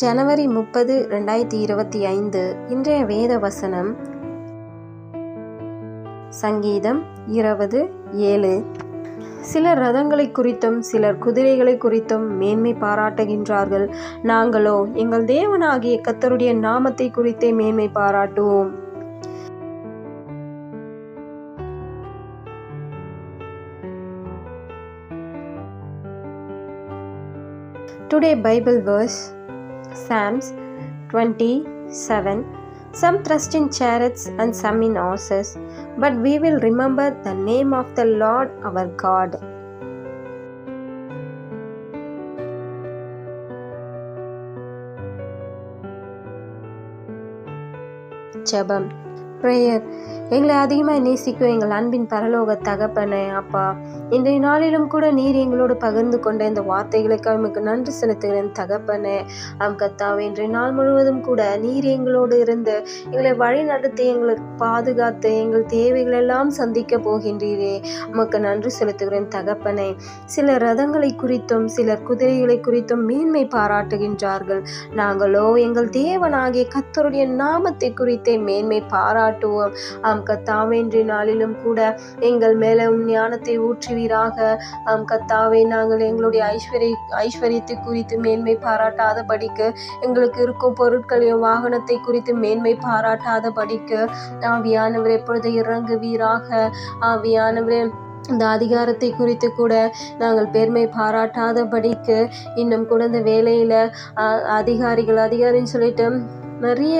ஜனவரி முப்பது ரெண்டாயிரத்தி இருபத்தி ஐந்து இன்றைய வேத வசனம். சங்கீதம் இருபது ஏழு. சிலர் ரதங்களை குறித்தும் சிலர் குதிரைகளை குறித்தும் மேன்மை பாராட்டுகின்றார்கள். நாங்களோ எங்கள் தேவனாகிய கத்தருடைய நாமத்தை குறித்தே மேன்மை பாராட்டுவோம். Today Bible verse Psalms 27 Some trust in chariots and some in horses, but we will remember the name of the Lord our God. ஜெபம் ப்ரேயர் எங்களை அதிகமாக நேசிக்கும் எங்கள் அன்பின் பரலோக தகப்பனே அப்பா. இன்றைய நாளிலும் கூட நீர் எங்களோடு பகிர்ந்து கொண்ட இந்த வார்த்தைகளுக்கு உமக்கு நன்றி செலுத்துகிறேன் தகப்பனே. ஆம் கத்தாவே இன்றைய நாள் முழுவதும் கூட நீர் எங்களோடு இருந்து எங்களை வழி நடத்தி எங்களுக்கு பாதுகாத்து எங்கள் தேவைகள் எல்லாம் சந்திக்க போகின்றீரே. உமக்கு நன்றி செலுத்துகிறேன் தகப்பனே. சில ரதங்களை குறித்தும் சிலர் குதிரைகளை குறித்தும் மேன்மை பாராட்டுகின்றார்கள். நாங்களோ எங்கள் தேவனாகிய கத்தருடைய நாமத்தை குறித்தே மேன்மை பாராட்டுவோம். ஆம் கத்தாவே இன்றைய நாளிலும் கூட எங்கள் மேலே உம் ஞானத்தை ஊற்றுவீராக. ஆம் கத்தாவே நாங்கள் எங்களுடைய ஐஸ்வர்ய ஐஸ்வர்யத்தை குறித்து மேன்மை பாராட்டாதபடிக்கு எங்களுக்கு இருக்கும் பொருட்களையும் வாகனத்தை குறித்து மேன்மை பாராட்டாதபடிக்கு ஆவியானவர் எப்பொழுது இறங்குவீராக. ஆவியானவரே இந்த அதிகாரத்தை குறித்து கூட நாங்கள் பெருமை பாராட்டாதபடிக்கு இன்னும் கூட இந்த வேலையில் அதிகாரிகள் அதிகாரின்னு சொல்லிட்டு நிறைய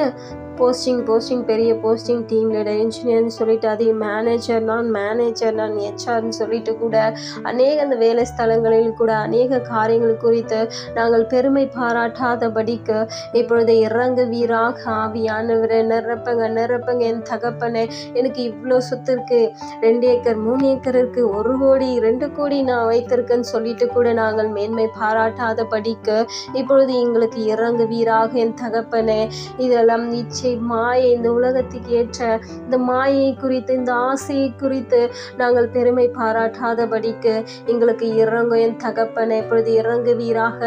போஸ்டிங் போஸ்டிங் பெரிய போஸ்டிங் டீம் லீடர் இன்ஜினியர்னு சொல்லிட்டு அதே மேனேஜர் நான் மேனேஜர் நான் ஹெச்ஆர்னு சொல்லிட்டு கூட அநேக அந்த வேலை ஸ்தலங்களில் கூட அநேக காரியங்கள் குறித்து நாங்கள் பெருமை பாராட்டாதபடிக்கு இப்பொழுது இறங்கு வீராக ஆவியானவரை நிரப்பங்க நிரப்பங்க என் தகப்பனே எனக்கு இவ்வளோ சொத்து இருக்கு. ரெண்டு ஏக்கர் மூணு ஏக்கர் இருக்கு ஒரு கோடி ரெண்டு கோடி நான் வைத்திருக்கேன்னு சொல்லிட்டு கூட நாங்கள் மேன்மை பாராட்டாதபடிக்கு இப்பொழுது எங்களுக்கு இறங்கு வீராக என் தகப்பனே. இதெல்லாம் நிச்சய மாயை இந்த உலகத்துக்கு ஏற்ற இந்த மாயை குறித்து இந்த ஆசையை குறித்து நாங்கள் பெருமை பாராட்டாதபடிக்கு எங்களுக்கு இறங்கும் என் தகப்பனை இப்பொழுது இறங்குவீராக.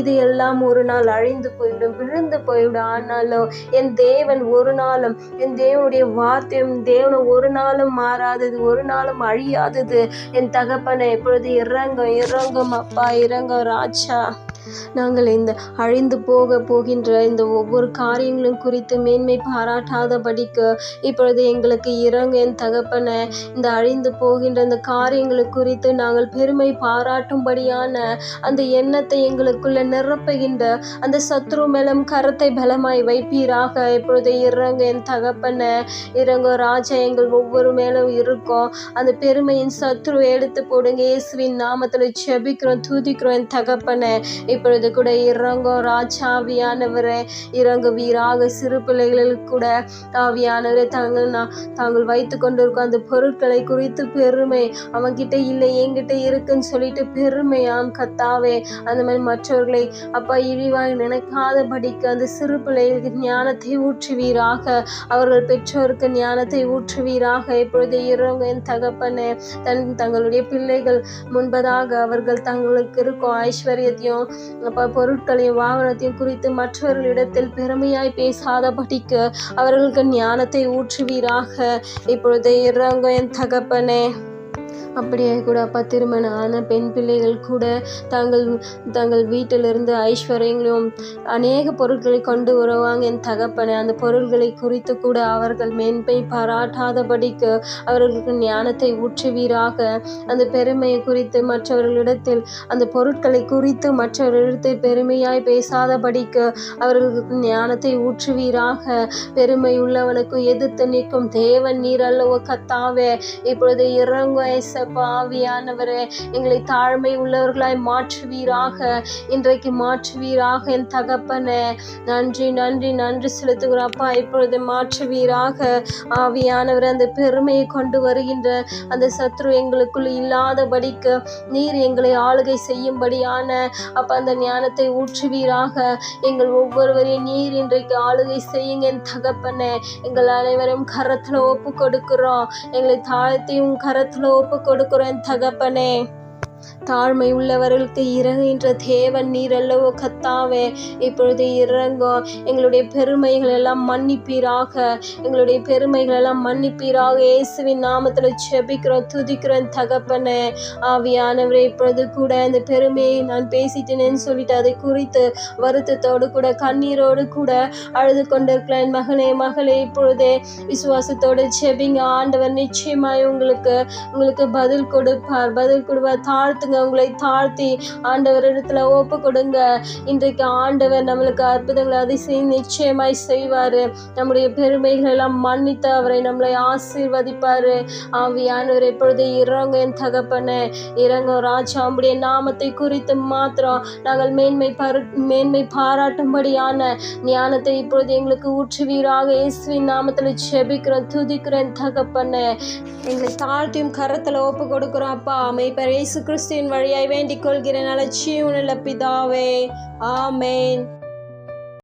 இது எல்லாம் ஒரு நாள் அழிந்து போய்விடும் விழுந்து போய்விடும். ஆனாலும் என் தேவன் ஒரு நாளும் என் தேவனுடைய வார்த்தையும் தேவனும் ஒரு நாளும் மாறாதது ஒரு நாளும் அழியாதது. என் தகப்பனை இப்பொழுது இறங்கும் இறங்கும் அப்பா இறங்கும் ராஜா. நாங்கள் இந்த அழிந்து போக போகின்ற இந்த ஒவ்வொரு காரியங்களும் குறித்து மேன்மை பாராட்டாதபடிக்கு இப்பொழுது எங்களுக்கு இறங்க என் தகப்பன இந்த அழிந்து போகின்ற இந்த காரியங்களை குறித்து நாங்கள் பெருமை பாராட்டும்படியான அந்த எண்ணத்தை எங்களுக்குள்ள நிரப்புகின்ற அந்த சத்ரு மேலும் கரத்தை பலமாய் வைப்பீராக. இப்பொழுது இறங்க என் தகப்பன இறங்க ராஜா எங்கள் ஒவ்வொரு மேலும் இருக்கும். அந்த பெருமையின் சத்ரு எடுத்து போடுங்க. இயேசுவின் நாமத்தில் செபிக்கிறோம் தூதிக்கிறோம் என் தகப்பன. இப்பொழுது கூட இறங்கும் ராஜாவியானவரே இறங்கு வீராக சிறு பிள்ளைகளில் கூட ஆவியானவரே. தாங்கள் நான் தாங்கள் வைத்து கொண்டிருக்கும் அந்த பொருட்களை குறித்து பெருமை அவன்கிட்ட இல்லை என்கிட்ட இருக்குன்னு சொல்லிட்டு பெருமையாம் கத்தாவே. அந்த மாதிரி மற்றவர்களை அப்பா இழிவாய் நினைக்காதபடிக்கு அந்த சிறு பிள்ளைகளுக்கு ஞானத்தை ஊற்றுவீராக. அவர்கள் பெற்றோருக்கு ஞானத்தை ஊற்றுவீராக. இப்பொழுது இறங்க என் தகப்பனே. தன் தங்களுடைய பிள்ளைகள் முன்பதாக அவர்கள் தங்களுக்கு இருக்கும் ஐஸ்வர்யத்தையும் பொருட்களையும் வாகனத்தையும் குறித்து மற்றவர்களிடத்தில் பெருமையாய் பேசாதபடிக்கு அவர்களுக்கு ஞானத்தை ஊற்றுவீராக. இப்பொழுது இறங்கும் என் தகப்பனே. அப்படியே கூட அப்பா திருமணம் ஆன பெண் பிள்ளைகள் கூட தங்கள் தங்கள் வீட்டிலிருந்து ஐஸ்வர்யங்களும் அநேக பொருட்களை கொண்டு வருவாங்க. என் தகப்பனை அந்த பொருள்களை குறித்து கூட அவர்கள் மேன்மை பாராட்டாதபடிக்கு அவர்களுக்கு ஞானத்தை ஊற்றுவீராக. அந்த பெருமையை குறித்து மற்றவர்களிடத்தில் அந்த பொருட்களை குறித்து மற்றவர்களிடத்தில் பெருமையாய் பேசாதபடிக்கு அவர்களுக்கு ஞானத்தை ஊற்றுவீராக. பெருமை உள்ளவனுக்கு எதிர்த்து நிற்கும் தேவன் நீர் அல்லவோ கத்தாவே இப்பொழுது இறங்கும் ஏசப்பா ஆவியானவரே எங்களை தாழ்மை உள்ளவர்களாய் மாற்றுவீராக. இன்றைக்கு மாற்றுவீராக என் தகப்பனே. நன்றி நன்றி நன்றி செலுத்துகிறோம். அப்பா இப்பொழுது மாற்றுவீராக. ஆவியானவர் அந்த பெருமையை கொண்டு வருகின்ற அந்த சத்ரு எங்களுக்குள் இல்லாதபடிக்கு நீர் எங்களை ஆளுகை செய்யும்படியான அப்ப அந்த ஞானத்தை ஊற்றுவீராக. எங்கள் ஒவ்வொருவரையும் நீர் இன்றைக்கு ஆளுகை செய்யுங்க என் தகப்பனே. எங்கள் அனைவரும் கரத்துல ஒப்பு கொடுக்கிறோம் எங்களை தாழத்தையும் கரத்துல ஒப்பு ஒப்பு கொடுக்கிறேன் தகப்பனே. தாழ்மை உள்ளவர்களுக்கு இறங்குகின்ற தேவன் நீர் அல்லவோ கத்தாவே. இப்பொழுது இறங்கும் எங்களுடைய பெருமைகள் எல்லாம் மன்னிப்பீராக. எங்களுடைய பெருமைகள் எல்லாம் மன்னிப்பீராக. இயேசுவின் நாமத்தில் செபிக்கிறோம் துதிக்கிறோம் தகப்பனே. ஆவியானவரே இப்பொழுது கூட அந்த பெருமையை நான் பேசிட்டேனேன்னு சொல்லிட்டு அதை குறித்து வருத்தத்தோடு கூட கண்ணீரோடு கூட அழுது கொண்டிருக்கிறேன் மகனே மகளே இப்பொழுதே விசுவாசத்தோடு செபிங்க ஆண்டவர் நிச்சயமாய் உங்களுக்கு உங்களுக்கு பதில் கொடுப்பார். பதில் கொடுப்பார். தாழ்த்துங்க உங்களை தாழ்த்தி ஆண்டவர் இடத்துல ஒப்பு கொடுங்க. இன்றைக்கு ஆண்டவர் நம்மளுக்கு அற்புதங்களை அதிசயம் நிச்சயமாய் செய்வார். நம்முடைய பெருமைகள் எல்லாம் மன்னித்து அவரை நம்மளை ஆசீர்வதிப்பார். ஆவியானவர் இப்பொழுது இறங்க என் தகப்பனே. இறங்க ராஜா உம்முடைய நாமத்தை குறித்து மாத்திரம் நாங்கள் மேன்மை பரு மேன்மை பாராட்டும்படியான ஞானத்தை இப்பொழுது எங்களுக்கு ஊற்றுவீராக. இயேசுவின் நாமத்தில் செபிக்கிறோம் துதிக்கிறேன் தகப்பனே. எங்களை தாழ்த்தியும் கரத்தில் ஒப்பு கொடுக்குறோம் அப்பா. அமைப்பர் இயேசு கிறிஸ்துவின் வழியாய் வேண்டிக் கொள்கிறேன். அலட்சியம் பிதாவே. ஆமேன்.